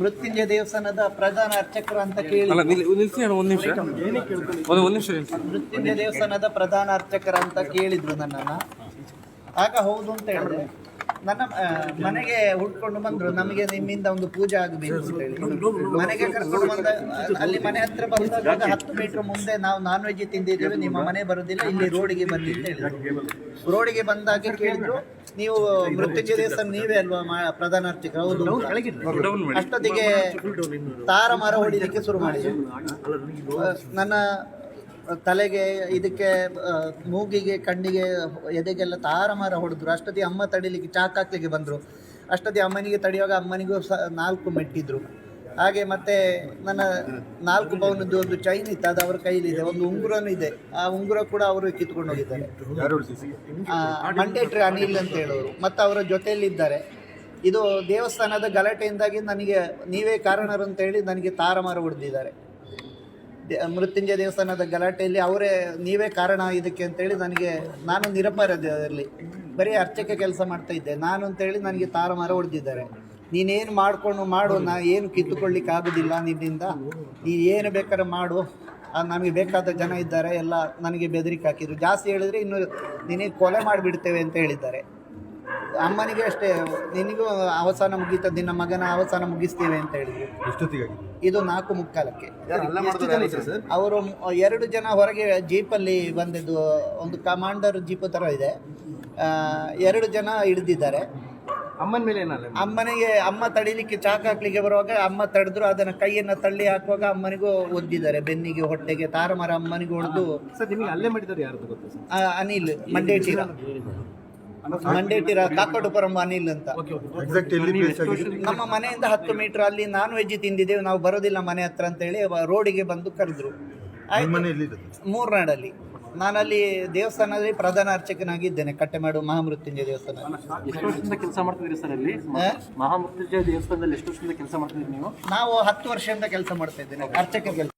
ಮೃತ್ಯುಂಜಯ ದೇವಸ್ಥಾನದ ಪ್ರಧಾನ ಅರ್ಚಕರು ಅಂತ ಕೇಳಿ. ನಿಲ್ಸಿ ಒಂದು ನಿಮಿಷ ಒಂದು ನಿಮಿಷ. ಮೃತ್ಯುಂಜಯ ದೇವಸ್ಥಾನದ ಪ್ರಧಾನ ಅರ್ಚಕರು ಅಂತ ಕೇಳಿದ್ರು ನನ್ನನ್ನ. ಆಗ ಹೌದು ಅಂತ ಹೇಳಿದೆ. ನನ್ನ ಮನೆಗೆ ಹುಡ್ಕೊಂಡು ಬಂದ್ರು. ನಮಗೆ ನಿಮ್ಮಿಂದ ಒಂದು ಪೂಜೆ ಆಗಬೇಕು ಅಂತ ಹೇಳಿ. ಮನೆಗೆ ಕರ್ಕೊಂಡು ಬಂದ, ಅಲ್ಲಿ ಮನೆ ಹತ್ರ ಬಂದಾಗ ಹತ್ತು ಮೀಟರ್ ಮುಂದೆ ನಾವು ನಾನ್ ವೆಜ್ ತಿಂದಿದ್ದೇವೆ. ನಿಮ್ಮ ಮನೆ ಬರುದಿಲ್ಲ. ಇಲ್ಲಿ ರೋಡಿಗೆ ಬನ್ನಿ ಅಂತ ರೋಡಿಗೆ ಬಂದಾಗ ಕೇಳಿದ್ರು, ನೀವು ಮೃತ್ಯುಂಜಯ ದೇವಸ್ಥಾನ ನೀವೇ ಅಲ್ವಾ ಪ್ರಧಾನ ಅರ್ಚಕ? ಹೌದು. ಅಷ್ಟೊತ್ತಿಗೆ ತಾರ ಮರ ಹೊಡಿಲಿಕ್ಕೆ ಶುರು ಮಾಡಿದ್ರು. ನನ್ನ ತಲೆಗೆ, ಇದಕ್ಕೆ ಮೂಗಿಗೆ, ಕಣ್ಣಿಗೆ, ಎದೆಗೆಲ್ಲ ತಾರ ಮಾರ ಹೊಡೆದ್ರು. ಅಷ್ಟೊತ್ತಿ ಅಮ್ಮ ತಡಿಲಿಕ್ಕೆ ಚಾಕಾಕ್ಲಿಕ್ಕೆ ಬಂದರು. ಅಷ್ಟೊತ್ತಿ ಅಮ್ಮನಿಗೆ ತಡೆಯುವಾಗ ಅಮ್ಮನಿಗೂ ಸಹ ನಾಲ್ಕು ಮೆಟ್ಟಿದ್ರು. ಹಾಗೆ ಮತ್ತೆ ನನ್ನ ನಾಲ್ಕು ಪೌನದ್ದು ಒಂದು ಚೈನ್ ಇತ್ತು, ಅದು ಅವ್ರ ಕೈಲಿದೆ. ಒಂದು ಉಂಗುರನೂ ಇದೆ. ಆ ಉಂಗುರ ಕೂಡ ಅವರು ಕಿತ್ಕೊಂಡು ಹೋಗಿದ್ದಾರೆ. ಮಂಡೇಟ್ರಿ ಅನಿಲ್ ಅಂತ ಹೇಳೋರು. ಮತ್ತು ಅವರ ಜೊತೆಯಲ್ಲಿದ್ದಾರೆ. ಇದು ದೇವಸ್ಥಾನದ ಗಲಾಟೆಯಿಂದಾಗಿ ನನಗೆ ನೀವೇ ಕಾರಣರು ಅಂತ ಹೇಳಿ ನನಗೆ ತಾರಮಾರ ಹೊಡೆದಿದ್ದಾರೆ. ಮೃತ್ಯುಂಜಯ ದೇವಸ್ಥಾನದ ಗಲಾಟೆಯಲ್ಲಿ ಅವರೇ ನೀವೇ ಕಾರಣ ಇದಕ್ಕೆ ಅಂತೇಳಿ ನನಗೆ, ನಾನು ನಿರಪರಾಧಿಯಲ್ಲಿ ಬರೀ ಅರ್ಚಕ ಕೆಲಸ ಮಾಡ್ತಾ ಇದ್ದೆ. ನಾನು ಅಂತೇಳಿ ನನಗೆ ತಾರಮಾರ ಹೊಡೆದಿದ್ದಾರೆ. ನೀನೇನು ಮಾಡಿಕೊಂಡು ಮಾಡು, ನಾ ಏನು ಕಿತ್ತುಕೊಳ್ಳಿಕ್ಕೆ ಆಗೋದಿಲ್ಲ ನಿನ್ನಿಂದ. ನೀನು ಏನು ಬೇಕಾದ್ರೆ ಮಾಡು. ನಮಗೆ ಬೇಕಾದ ಜನ ಇದ್ದಾರೆ, ಎಲ್ಲ ನನಗೆ ಬೆದರಿಕೆ ಹಾಕಿದ್ರು. ಜಾಸ್ತಿ ಹೇಳಿದರೆ ಇನ್ನು ನಿನಗೆ ಕೊಲೆ ಮಾಡಿಬಿಡ್ತೇವೆ ಅಂತ ಹೇಳಿದ್ದಾರೆ. ಅಮ್ಮನಿಗೆ ಅಷ್ಟೇ ನಿನಗೂ ಅವಸಾನ ಮುಗೀತ ನಿನ್ನ ಮಗನ ಅವಸಾನ ಮುಗಿಸ್ತೇವೆ ಅಂತ ಹೇಳಿದ್ರು ಎಷ್ಟೊತ್ತಿಗಾಗಿ? ಇದು ನಾಲ್ಕು ಮುಕ್ಕಾಲಕ್ಕೆ. ಅವರು ಎರಡು ಜನ ಹೊರಗೆ ಜೀಪಲ್ಲಿ ಬಂದಿದ್ದು ಒಂದು ಕಮಾಂಡರ್ ಜೀಪ್ ಥರ ಇದೆ. ಎರಡು ಜನ ಹಿಡಿದಿದ್ದಾರೆ. ಅಮ್ಮನ ಮೇಲೆ ಏನಲ್ಲ? ಅಮ್ಮನಿಗೆ ಅಮ್ಮ ತಡಿಲಿಕ್ಕೆ ಚಾಕ್ ಹಾಕ್ಲಿಕ್ಕೆ ಬರುವಾಗ ಅಮ್ಮ ತಡೆದ್ರು ಅದನ್ನ ಕೈಯನ್ನ ತಳ್ಳಿ ಹಾಕುವಾಗ ಅಮ್ಮನಿಗೂ ಒದ್ದಿದ್ದಾರೆ. ಬೆನ್ನಿಗೆ ಹೊಟ್ಟೆಗೆ ತಾರಮರ ಅಮ್ಮನಿಗೆ ಹೊಡೆದು ಸರ್ ನಿಮಗೆ ಅಲ್ಲೇ ಯಾರು ಗೊತ್ತಾ ಅನಿಲ್ ಮಂಡೇಟಿರ ಮಂಡೇಟಿರ ಕಾಕಟುಪುರಂ ಅನಿಲ್ ಅಂತ. ನಮ್ಮ ಮನೆಯಿಂದ ಹತ್ತು ಮೀಟರ್ ಅಲ್ಲಿ ನಾನ್ ವೆಜ್ ತಿಂದಿದ್ದೇವೆ ನಾವು ಬರೋದಿಲ್ಲ ಮನೆ ಹತ್ರ ಅಂತ ಹೇಳಿ ರೋಡಿಗೆ ಬಂದು ಕರೆದ್ರು. ಮೂರ್ನಾಡಲ್ಲಿ. ನಾನಲ್ಲಿ ದೇವಸ್ಥಾನದಲ್ಲಿ ಪ್ರಧಾನ ಅರ್ಚಕನಾಗಿದ್ದೇನೆ ಕಟ್ಟೆಮಾಡು ಮಹಾಮೃತ್ಯುಂಜಯ ದೇವಸ್ಥಾನ. ಎಷ್ಟು ವರ್ಷದಿಂದ ಕೆಲಸ ಮಾಡ್ತಿದ್ರಿ ಸರ್ ಅಲ್ಲಿ? ಮಹಾಮೃತ್ಯುಂಜಯ ದೇವಸ್ಥಾನದಲ್ಲಿ ಎಷ್ಟು ವರ್ಷದಿಂದ ಕೆಲಸ ಮಾಡ್ತಿದ್ರಿ ನೀವು? ನಾವು ಹತ್ತು ವರ್ಷದಿಂದ ಕೆಲಸ ಮಾಡ್ತಾ ಇದ್ದೇನೆ ಅರ್ಚಕ ಕೆಲಸ.